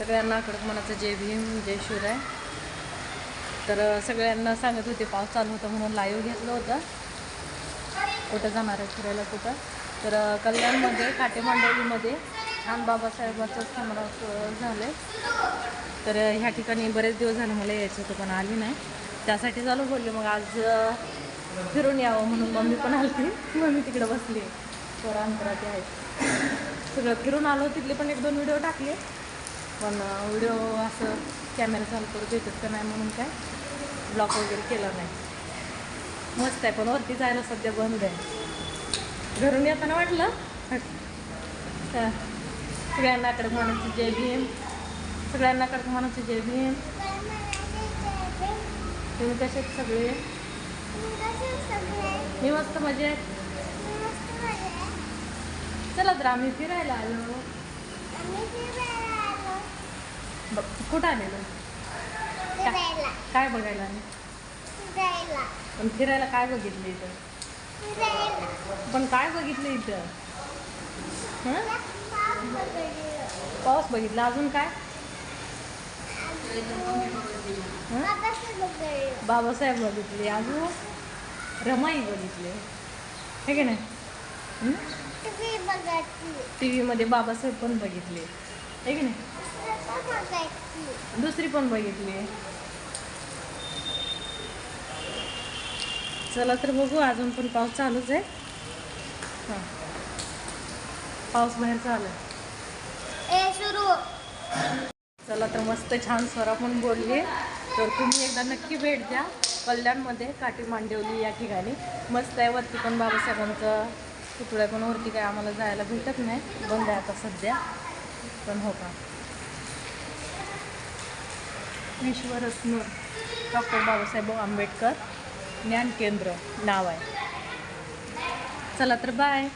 सगळ्यांना कडक मनाचं जय भीम जय शिवराय. तर सगळ्यांना सांगत होते पाऊस चालू होता म्हणून लाईव्ह घेतलं होतं. कुठं जाणार आहे फिरायला कुठं? तर कल्याणमध्ये काटे मांडवलीमध्ये छान बाबासाहेबाचं समारोप झालं तर ह्या ठिकाणी बरेच दिवस झाले मला यायचं होतं पण आली नाही. त्यासाठी चालू बोलले मग आज फिरून यावं म्हणून मम्मी पण आली. मम्मी तिकडे बसली. अंतरात आहे सगळं फिरून आलो तिथले पण एक दोन व्हिडिओ टाकले. पण व्हिडिओ असं कॅमेरा चालू करू देतात का नाही म्हणून काय ब्लॉग वगैरे केला नाही. मस्त आहे पण वरती जायला सध्या बंद आहे. घरून येताना वाटलं सगळ्यांना कडक म्हणायचं जय भीम. सगळ्यांना कडक म्हणायचं जय भीम. तुम्ही कसे सगळे? मी मस्त मजेत. चला तर आम्ही फिरायला आलो. बघ कुठं आलेलो काय बघायला आले? पण फिरायला काय बघितलं इथं? पण काय बघितलं इथं? पाऊस बघितला. अजून काय? बाबासाहेब बघितले. अजून? रमाई बघितले. हे की नाही? टी व्हीमध्ये बाबासाहेब पण बघितले. हे की नाही? दुसरी पण बघितली. चला तर बघू अजून पण पाऊस चालूच आहे. हां. पाऊस बाहेर चालू आहे. चला तर मस्त छान स्वरा पण बोलली. तर तुम्ही एकदा नक्की भेट द्या. कल्याणमध्ये काठी मांडवली या ठिकाणी. मस्त आहे वरती पण बाबासाहेबांचं पुतळ्या पण वरती काय आम्हाला जायला भेटत नाही. बंद आहे आता सध्या. पण हो का? विश्वरत्न डॉक्टर बाबासाहेब आंबेडकर ज्ञान केंद्र नाव आहे. चला तर बाय